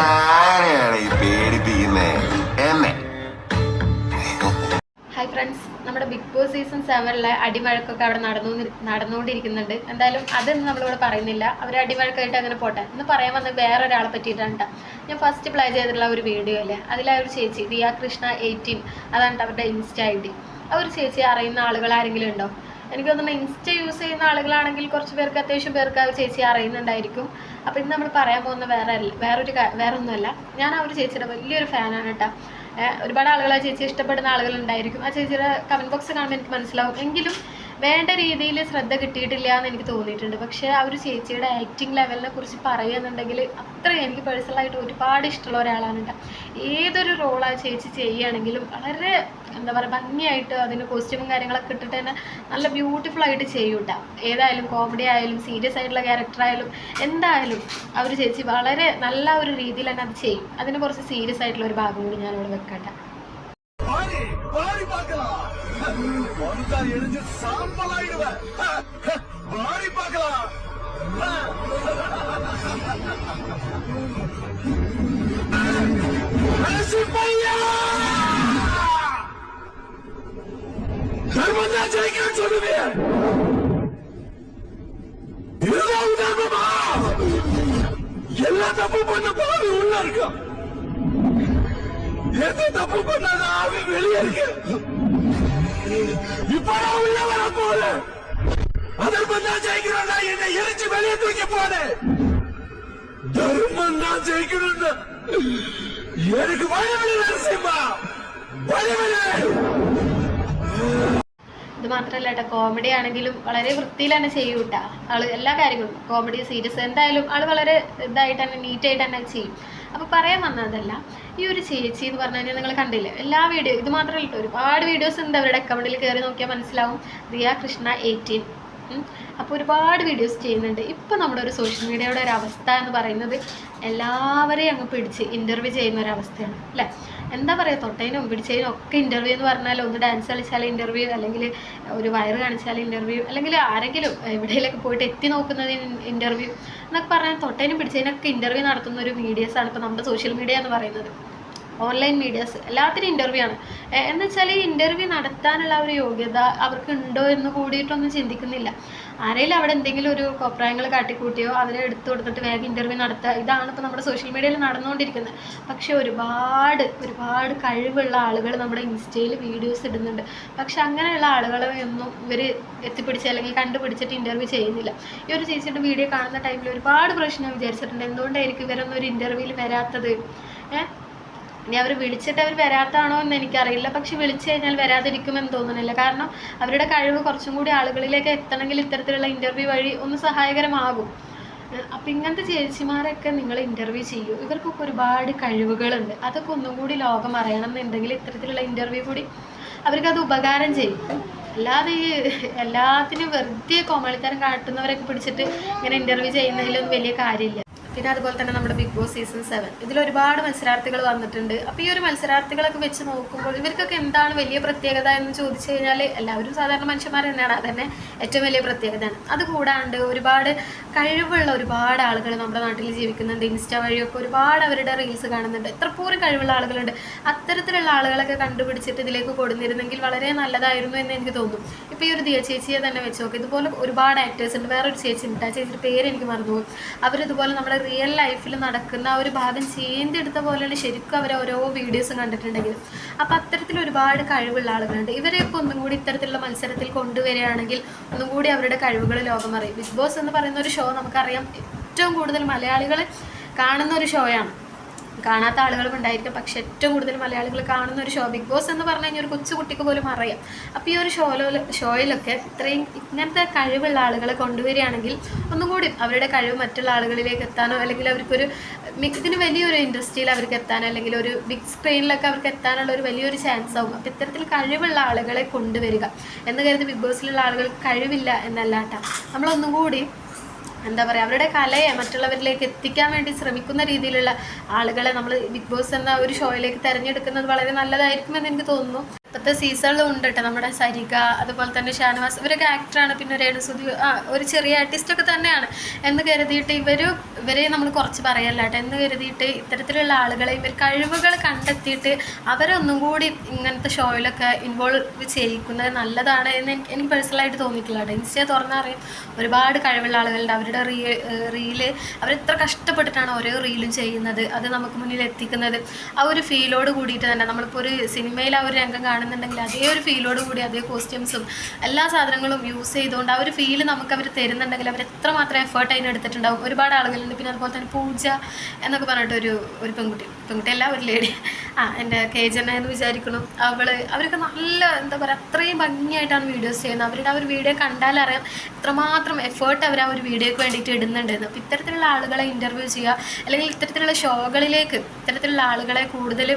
ആരെയാണ് എന്നെ. Hi friends നമ്മുടെ ബിഗ് ബോസ് സീസൺ സെവനിലെ അടിമഴക്കൊക്കെ അവിടെ നടന്നു നടന്നുകൊണ്ടിരിക്കുന്നുണ്ട്. എന്തായാലും അതൊന്നും നമ്മളിവിടെ പറയുന്നില്ല. അവർ അടിമഴക്കായിട്ട് അങ്ങനെ പോട്ടെ. ഇന്ന് പറയാൻ വന്നത് ഒരാളെ പറ്റിയിട്ടാണ് ഞാൻ ഫസ്റ്റ് പ്ലേ ചെയ്തിട്ടുള്ള ഒരു വീഡിയോ അല്ലേ? അതിലെ ഒരു ചേച്ചി ദിയ കൃഷ്ണ എയ്റ്റീൻ അതാണ് അവരുടെ ഇൻസ്റ്റ ഐ ഡി. ആ ഒരു ചേച്ചി അറിയുന്ന ആളുകൾ ആരെങ്കിലും ഉണ്ടോ? എനിക്ക് തോന്നുന്നു ഇൻസ്റ്റ യൂസ് ചെയ്യുന്ന ആളുകളാണെങ്കിൽ കുറച്ച് പേർക്ക് അത്യാവശ്യം പേർക്ക് ആ ചേച്ചി അറിയുന്നുണ്ടായിരിക്കും. അപ്പോൾ ഇന്ന് നമ്മൾ പറയാൻ പോകുന്ന വേറെ വേറൊരു വേറൊന്നുമല്ല. ഞാൻ ആ ഒരു ചേച്ചിയുടെ വലിയൊരു ഫാനാണ് കേട്ടോ. ഒരുപാട് ആളുകൾ ആ ചേച്ചി ഇഷ്ടപ്പെടുന്ന ആളുകളുണ്ടായിരിക്കും ആ ചേച്ചിയുടെ കമന്റ് ബോക്സ് കാണുമ്പോൾ എനിക്ക് മനസ്സിലാവും. എങ്കിലും വേണ്ട രീതിയിൽ ശ്രദ്ധ കിട്ടിയിട്ടില്ല എന്ന് എനിക്ക് തോന്നിയിട്ടുണ്ട്. പക്ഷേ ആ ഒരു ചേച്ചിയുടെ ആക്ടിങ് ലെവലിനെ കുറിച്ച് പറയുകയെന്നുണ്ടെങ്കിൽ അത്ര എനിക്ക് പേഴ്സണലായിട്ട് ഒരുപാട് ഇഷ്ടമുള്ള ഒരാളാണ് ഏതൊരു റോളാ ചേച്ചി ചെയ്യുകയാണെങ്കിലും വളരെ എന്താ പറയുക ഭംഗിയായിട്ട് അതിന് കോസ്റ്റ്യൂമും കാര്യങ്ങളൊക്കെ ഇട്ടിട്ട് തന്നെ നല്ല ബ്യൂട്ടിഫുൾ ആയിട്ട് ചെയ്യും കേട്ടോ. ഏതായാലും കോമഡി ആയാലും സീരിയസ് ആയിട്ടുള്ള ക്യാരക്ടർ ആയാലും എന്തായാലും ആ ഒരു ചേച്ചി വളരെ നല്ല ഒരു രീതിയിൽ തന്നെ അത് ചെയ്യും. അതിന് കുറച്ച് സീരിയസ് ആയിട്ടുള്ള ഒരു ഭാഗം കൂടി ഞാനിവിടെ വെക്കട്ടെ வந்தா எழுந்து சாம்பலாயிடுவேன். பாடி பார்க்கலாம். பையா தர்மம் சொல்லுவேன் இதுதான் தர்மமா? எல்லா தப்பு பண்ண பாவி உள்ள இருக்கா. எது தப்பு பண்ணாத ஆவி வெளியே இருக்கு. இப்ப நான் உள்ள வர போறேன் அதர்மம் தான் ஜெயிக்கணும்னா என்னை எரிச்சு வெளியே தூக்கி போடு தர்மம் தான் ஜெயிக்கணும்னா எனக்கு வழிவிடு நரசிம்மா வழிவிடு ഇത് മാത്രമല്ല കേട്ടോ കോമഡി ആണെങ്കിലും വളരെ വൃത്തിയിൽ തന്നെ ചെയ്യും കേട്ടോ ആള് എല്ലാ കാര്യങ്ങളും കോമഡി സീരിയസ് എന്തായാലും ആള് വളരെ ഇതായിട്ട് തന്നെ നീറ്റായിട്ട് തന്നെ ചെയ്യും അപ്പോൾ പറയാൻ വന്നതല്ല ഈ ഒരു ചേച്ചി എന്ന് പറഞ്ഞു കഴിഞ്ഞാൽ നിങ്ങൾ കണ്ടില്ലേ? എല്ലാ വീഡിയോ ഇത് മാത്രമല്ല ഒരുപാട് വീഡിയോസ് ഉണ്ട് അവരുടെ അക്കൗണ്ടിൽ കയറി നോക്കിയാൽ മനസ്സിലാവും. റിയ കൃഷ്ണ എയ്റ്റീൻ അപ്പോൾ ഒരുപാട് വീഡിയോസ് ചെയ്യുന്നുണ്ട്. ഇപ്പോൾ നമ്മുടെ ഒരു സോഷ്യൽ മീഡിയയുടെ ഒരു അവസ്ഥ എന്ന് പറയുന്നത് എല്ലാവരെയും അങ്ങ് പിടിച്ച് ഇന്റർവ്യൂ ചെയ്യുന്ന ഒരു അവസ്ഥയാണ് അല്ലേ? എന്താ പറയുക തൊട്ടതിനും പിടിച്ചതിനും ഒക്കെ ഇന്റർവ്യൂ എന്ന് പറഞ്ഞാൽ ഒന്ന് ഡാൻസ് കളിച്ചാൽ ഇന്റർവ്യൂ അല്ലെങ്കിൽ ഒരു വയറ് കാണിച്ചാൽ ഇന്റർവ്യൂ അല്ലെങ്കിൽ ആരെങ്കിലും എവിടെയെങ്കിലൊക്കെ പോയിട്ട് എത്തി നോക്കുന്നതിന് ഇന്റർവ്യൂ എന്നൊക്കെ പറഞ്ഞാൽ തൊട്ടതിനും പിടിച്ചതിനൊക്കെ ഇന്റർവ്യൂ നടത്തുന്ന ഒരു മീഡിയസാണ് ഇപ്പോൾ നമ്മുടെ സോഷ്യൽ മീഡിയ എന്ന് പറയുന്നത്. ഓൺലൈൻ മീഡിയാസ് എല്ലാത്തിനും ഇന്റർവ്യൂ ആണ്. എന്ന് വെച്ചാൽ ഈ ഇന്റർവ്യൂ നടത്താനുള്ള ഒരു യോഗ്യത അവർക്ക് ഉണ്ടോ എന്ന് കൂടിയിട്ടൊന്നും ചിന്തിക്കുന്നില്ല. ആരെങ്കിലും അവിടെ എന്തെങ്കിലും ഒരു കോപ്രായങ്ങൾ കാട്ടിക്കൂട്ടിയോ അവരെ എടുത്തു കൊടുത്തിട്ട് വേഗം ഇന്റർവ്യൂ നടത്തുക ഇതാണ് ഇപ്പോൾ നമ്മുടെ സോഷ്യൽ മീഡിയയിൽ നടന്നുകൊണ്ടിരിക്കുന്നത്. പക്ഷേ ഒരുപാട് ഒരുപാട് കഴിവുള്ള ആളുകൾ നമ്മുടെ ഇൻസ്റ്റയിൽ വീഡിയോസ് ഇടുന്നുണ്ട്. പക്ഷെ അങ്ങനെയുള്ള ആളുകളെ ഒന്നും ഇവർ എത്തിപ്പിടിച്ച് അല്ലെങ്കിൽ കണ്ടുപിടിച്ചിട്ട് ഇന്റർവ്യൂ ചെയ്യുന്നില്ല. ഈ ഒരു ചേച്ചിയുടെ വീഡിയോ കാണുന്ന ടൈമിൽ ഒരുപാട് പ്രശ്നം വിചാരിച്ചിട്ടുണ്ട്. എന്തുകൊണ്ടായിരിക്കും ഇവരൊന്നും ഒരു ഇന്റർവ്യൂവിൽ വരാത്തത്? ഏഹ് ഇനി അവർ വിളിച്ചിട്ട് അവർ വരാത്താണോ എന്ന് എനിക്കറിയില്ല. പക്ഷെ വിളിച്ചു കഴിഞ്ഞാൽ വരാതിരിക്കുമെന്ന് തോന്നുന്നില്ല. കാരണം അവരുടെ കഴിവ് കുറച്ചും കൂടി ആളുകളിലേക്ക് എത്തണമെങ്കിൽ ഇത്തരത്തിലുള്ള ഇന്റർവ്യൂ വഴി ഒന്ന് സഹായകരമാകും. അപ്പം ഇങ്ങനത്തെ ചേച്ചിമാരൊക്കെ നിങ്ങൾ ഇന്റർവ്യൂ ചെയ്യൂ. ഇവർക്കൊക്കെ ഒരുപാട് കഴിവുകളുണ്ട്. അതൊക്കെ ഒന്നും കൂടി ലോകം അറിയണം എന്നുണ്ടെങ്കിൽ ഇത്തരത്തിലുള്ള ഇന്റർവ്യൂ കൂടി അവർക്കത് ഉപകാരം ചെയ്യും. അല്ലാതെ ഈ എല്ലാത്തിനും വെറുതെ കോമാളിത്തരം കാട്ടുന്നവരൊക്കെ പിടിച്ചിട്ട് ഇങ്ങനെ ഇന്റർവ്യൂ ചെയ്യുന്നതിലൊന്നും വലിയ കാര്യമില്ല. പിന്നെ അതുപോലെ തന്നെ നമ്മുടെ ബിഗ് ബോസ് സീസൺ സെവൻ ഇതിൽ ഒരുപാട് മത്സരാർത്ഥികൾ വന്നിട്ടുണ്ട്. അപ്പോൾ ഈ ഒരു മത്സരാർത്ഥികളൊക്കെ വെച്ച് നോക്കുമ്പോൾ ഇവർക്കൊക്കെ എന്താണ് വലിയ പ്രത്യേകത എന്ന് ചോദിച്ചു കഴിഞ്ഞാൽ എല്ലാവരും സാധാരണ മനുഷ്യന്മാർ തന്നെയാണ്. അതന്നെ ഏറ്റവും വലിയ പ്രത്യേകതയാണ്. അതുകൂടാണ്ട് ഒരുപാട് കഴിവുള്ള ഒരുപാട് ആളുകൾ നമ്മുടെ നാട്ടിൽ ജീവിക്കുന്നുണ്ട്. ഇൻസ്റ്റ വഴിയൊക്കെ ഒരുപാട് അവരുടെ റീൽസ് കാണുന്നുണ്ട്. എത്രപ്പോലും കഴിവുള്ള ആളുകളുണ്ട്. അത്തരത്തിലുള്ള ആളുകളൊക്കെ കണ്ടുപിടിച്ചിട്ട് ഇതിലേക്ക് കൊടുന്നിരുന്നെങ്കിൽ വളരെ നല്ലതായിരുന്നു എന്ന് എനിക്ക് തോന്നും. ഇപ്പോൾ ഈ ഒരു ദിയ ചേച്ചിയെ തന്നെ വെച്ച് നോക്കും. ഇതുപോലെ ഒരുപാട് ആക്ടേഴ്സ് ഉണ്ട്. വേറൊരു ചേച്ചി ഉണ്ട്. ആ ചേച്ചിയുടെ പേര് എനിക്ക് മറന്നു അവരിതുപോലെ നമ്മുടെ റിയൽ ലൈഫിൽ നടക്കുന്ന ഒരു ഭാഗം ചേന്തെടുത്ത പോലെയാണ് ശരിക്കും അവർ ഓരോ വീഡിയോസും കണ്ടിട്ടുണ്ടെങ്കിൽ അപ്പോൾ അത്തരത്തിൽ ഒരുപാട് കഴിവുള്ള ആളുകളുണ്ട്. ഇവരെയൊക്കെ ഒന്നും കൂടി ഇത്തരത്തിലുള്ള മത്സരത്തിൽ കൊണ്ടുവരികയാണെങ്കിൽ ഒന്നും കൂടി അവരുടെ കഴിവുകൾ ലോകം അറിയും. ബിഗ് ബോസ് എന്ന് പറയുന്ന ഒരു ഷോ നമുക്കറിയാം ഏറ്റവും കൂടുതൽ മലയാളികൾ കാണുന്ന ഒരു ഷോയാണ്. കാണാത്ത ആളുകളും ഉണ്ടായിരിക്കും പക്ഷെ ഏറ്റവും കൂടുതൽ മലയാളികൾ കാണുന്ന ഒരു ഷോ ബിഗ് ബോസ് എന്ന് പറഞ്ഞു കഴിഞ്ഞാൽ ഒരു കൊച്ചുകുട്ടിക്ക് പോലും അറിയാം. അപ്പോൾ ഈ ഒരു ഷോയിലോ ഷോയിലൊക്കെ ഇത്രയും ഇങ്ങനത്തെ കഴിവുള്ള ആളുകളെ കൊണ്ടുവരികയാണെങ്കിൽ ഒന്നും കൂടി അവരുടെ കഴിവ് മറ്റുള്ള ആളുകളിലേക്ക് എത്താനോ അല്ലെങ്കിൽ അവർക്കൊരു ഇതിന് വലിയൊരു ഇൻഡസ്ട്രിയിൽ അവർക്ക് എത്താനോ അല്ലെങ്കിൽ ഒരു ബിഗ് സ്ക്രീനിലൊക്കെ അവർക്ക് എത്താനുള്ള ഒരു വലിയൊരു ചാൻസ് ആവും. അപ്പോൾ ഇത്തരത്തിൽ കഴിവുള്ള ആളുകളെ കൊണ്ടുവരിക. എന്ന് കരുതി ബിഗ് ബോസിലുള്ള ആളുകൾക്ക് കഴിവില്ല എന്നല്ലാട്ട നമ്മളൊന്നും കൂടി എന്താ പറയുക അവരുടെ കലയെ മറ്റുള്ളവരിലേക്ക് എത്തിക്കാൻ വേണ്ടി ശ്രമിക്കുന്ന രീതിയിലുള്ള ആളുകളെ നമ്മൾ ബിഗ് ബോസ് എന്ന ഒരു ഷോയിലേക്ക് തിരഞ്ഞെടുക്കുന്നത് വളരെ നല്ലതായിരിക്കുമെന്ന് എനിക്ക് തോന്നുന്നു. ഇപ്പോഴത്തെ സീസണിലും ഉണ്ട് കേട്ടോ നമ്മുടെ സരിക അതുപോലെ തന്നെ ഷാനവാസ്. ഇവരൊക്കെ ആക്ടറാണ് പിന്നെ രേണുസുതി ഒരു ചെറിയ ആർട്ടിസ്റ്റ് ഒക്കെ തന്നെയാണ്. എന്ന് കരുതിയിട്ട് ഇവർ ഇവരെ നമ്മൾ കുറച്ച് പറയല്ല കേട്ടോ എന്ന് കരുതിയിട്ട് ഇത്തരത്തിലുള്ള ആളുകളെ ഇവർ കഴിവുകൾ കണ്ടെത്തിയിട്ട് അവരെ ഒന്നും കൂടി ഇങ്ങനത്തെ ഷോയിലൊക്കെ ഇൻവോൾവ് ചെയ്യിക്കുന്നത് നല്ലതാണ് എന്ന് എനിക്ക് പേഴ്സണലായിട്ട് തോന്നിയിട്ടില്ല കേട്ടോ ഇൻസ്റ്റ തുറന്നറിയും ഒരുപാട് കഴിവുള്ള ആളുകളുണ്ട്. അവരുടെ റീ റീൽ അവരെത്ര കഷ്ടപ്പെട്ടിട്ടാണ് ഓരോ റീലും ചെയ്യുന്നത്. അത് നമുക്ക് മുന്നിൽ എത്തിക്കുന്നത്. ആ ഒരു ഫീലോട് കൂടിയിട്ട് തന്നെ നമ്മളിപ്പോൾ ഒരു സിനിമയിൽ ആ ഒരു രംഗം കാണുന്നുണ്ടെങ്കിൽ അതേ ഒരു ഫീലോട് കൂടി അതേ കോസ്റ്റ്യൂംസും എല്ലാ സാധനങ്ങളും യൂസ് ചെയ്തുകൊണ്ട് ആ ഒരു ഫീൽ നമുക്ക് അവർ തരുന്നുണ്ടെങ്കിൽ അവർ എത്രമാത്രം എഫേർട്ട് അതിന് എടുത്തിട്ടുണ്ടാവും. ഒരുപാട് ആളുകളുണ്ട്. പിന്നെ അതുപോലെ തന്നെ പൂജ എന്നൊക്കെ പറഞ്ഞിട്ട് ഒരു ഒരു പെൺകുട്ടി പെൺകുട്ടിയല്ല ഒരു ലേഡി ആ എന്റെ കേജന എന്ന് വിചാരിക്കണം. അവൾ അവരൊക്കെ നല്ല എന്താ പറയുക അത്രയും ഭംഗിയായിട്ടാണ് വീഡിയോസ് ചെയ്യുന്നത്. അവരുടെ ആ ഒരു വീഡിയോ കണ്ടാലറിയാം എത്രമാത്രം എഫേർട്ട് അവർ ആ ഒരു വീഡിയോയ്ക്ക് വേണ്ടിയിട്ട് ഇടുന്നുണ്ടെന്ന്. അപ്പോൾ ഇത്തരത്തിലുള്ള ആളുകളെ ഇന്റർവ്യൂ ചെയ്യുക അല്ലെങ്കിൽ ഇത്തരത്തിലുള്ള ഷോകളിലേക്ക് ഇത്തരത്തിലുള്ള ആളുകളെ കൂടുതൽ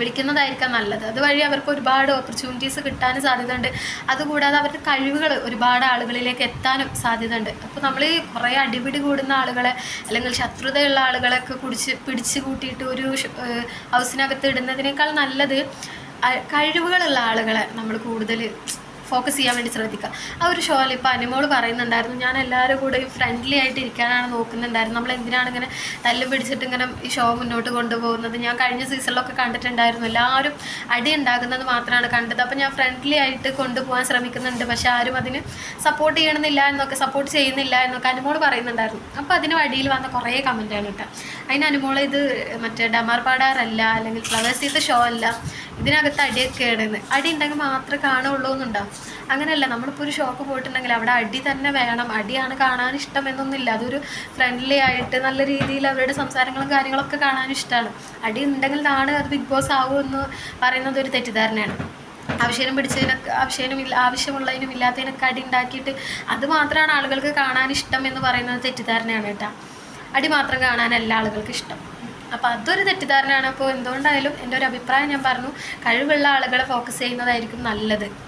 വിളിക്കുന്നതായിരിക്കാം നല്ലത്. അതുവഴി അവർക്ക് ഒരുപാട് ഓപ്പർച്യൂണിറ്റീസ് കിട്ടാനും സാധ്യതയുണ്ട്. അതുകൂടാതെ അവരുടെ കഴിവുകൾ ഒരുപാട് ആളുകളിലേക്ക് എത്താനും സാധ്യതയുണ്ട്. അപ്പോൾ നമ്മൾ കുറേ അടിപിടി കൂടുന്ന ആളുകളെ അല്ലെങ്കിൽ ശത്രുതയുള്ള ആളുകളൊക്കെ കുടിച്ച് പിടിച്ച് കൂട്ടിയിട്ട് ഒരു ഹൗസിനകത്ത് ഇടുന്നതിനേക്കാൾ നല്ലത് കഴിവുകളുള്ള ആളുകളെ നമ്മൾ കൂടുതൽ ഫോക്കസ് ചെയ്യാൻ വേണ്ടി ശ്രദ്ധിക്കുക. ആ ഒരു ഷോയിൽ ഇപ്പോൾ അനിമോൾ പറയുന്നുണ്ടായിരുന്നു ഞാൻ എല്ലാവരും കൂടെ ഫ്രണ്ട്ലി ആയിട്ട് ഇരിക്കാനാണ് നോക്കുന്നുണ്ടായിരുന്നു നമ്മൾ എന്തിനാണ് ഇങ്ങനെ തല്ലും പിടിച്ചിട്ട് ഇങ്ങനെ ഈ ഷോ മുന്നോട്ട് കൊണ്ടുപോകുന്നത്? ഞാൻ കഴിഞ്ഞ സീസണിലൊക്കെ കണ്ടിട്ടുണ്ടായിരുന്നു എല്ലാവരും അടി ഉണ്ടാകുന്നത് മാത്രമാണ് കണ്ടത്. അപ്പോൾ ഞാൻ ഫ്രണ്ട്ലി ആയിട്ട് കൊണ്ടുപോകാൻ ശ്രമിക്കുന്നുണ്ട് പക്ഷേ ആരും അതിന് സപ്പോർട്ട് ചെയ്യണമെന്നില്ല എന്നൊക്കെ സപ്പോർട്ട് ചെയ്യുന്നില്ല എന്നൊക്കെ അനുമോൾ പറയുന്നുണ്ടായിരുന്നു. അപ്പോൾ അതിന് അടിയിൽ വന്ന കുറേ കമന്റാണ് കേട്ടോ. അതിന് അനുമോൾ ഇത് മറ്റേ ഡമാർ പാടാറല്ല അല്ലെങ്കിൽ ഫ്ലവേഴ്സ് ചെയ്ത ഷോ അല്ല ഇതിനകത്ത് അടിയൊക്കെ ഇടുന്നത് അടി ഉണ്ടെങ്കിൽ മാത്രമേ കാണുള്ളൂ എന്നുണ്ടാവും അങ്ങനെയല്ല നമ്മളിപ്പോൾ ഒരു ഷോക്ക് പോയിട്ടുണ്ടെങ്കിൽ അവിടെ അടി തന്നെ വേണം. അടിയാണ് കാണാൻ ഇഷ്ടം എന്നൊന്നുമില്ല അതൊരു ഫ്രണ്ട്ലി ആയിട്ട് നല്ല രീതിയിൽ അവരുടെ സംസാരങ്ങളും കാര്യങ്ങളൊക്കെ കാണാൻ ഇഷ്ടമാണ്. അടി ഉണ്ടെങ്കിൽ നാണ് അത് ബിഗ് ബോസ് ആവുമെന്ന് പറയുന്നത് ഒരു തെറ്റിദ്ധാരണയാണ്. ആവശ്യം പിടിച്ചതിനൊക്കെ ആവശ്യനും ഇല്ല ആവശ്യമുള്ളതിനും ഇല്ലാത്തതിനൊക്കെ അടി ഉണ്ടാക്കിയിട്ട് അത് മാത്രമാണ് ആളുകൾക്ക് കാണാൻ ഇഷ്ടം എന്ന് പറയുന്നത് തെറ്റിദ്ധാരണയാണ് കേട്ടോ. അടി മാത്രം കാണാനല്ല ആളുകൾക്ക് ഇഷ്ടം. അപ്പോൾ അതൊരു തെറ്റിദ്ധാരണയാണ്. അപ്പോൾ എന്തുകൊണ്ടായാലും എന്റെ ഒരു അഭിപ്രായം ഞാൻ പറഞ്ഞു. കഴിവുള്ള ആളുകളെ ഫോക്കസ് ചെയ്യുന്നതായിരിക്കും നല്ലത്.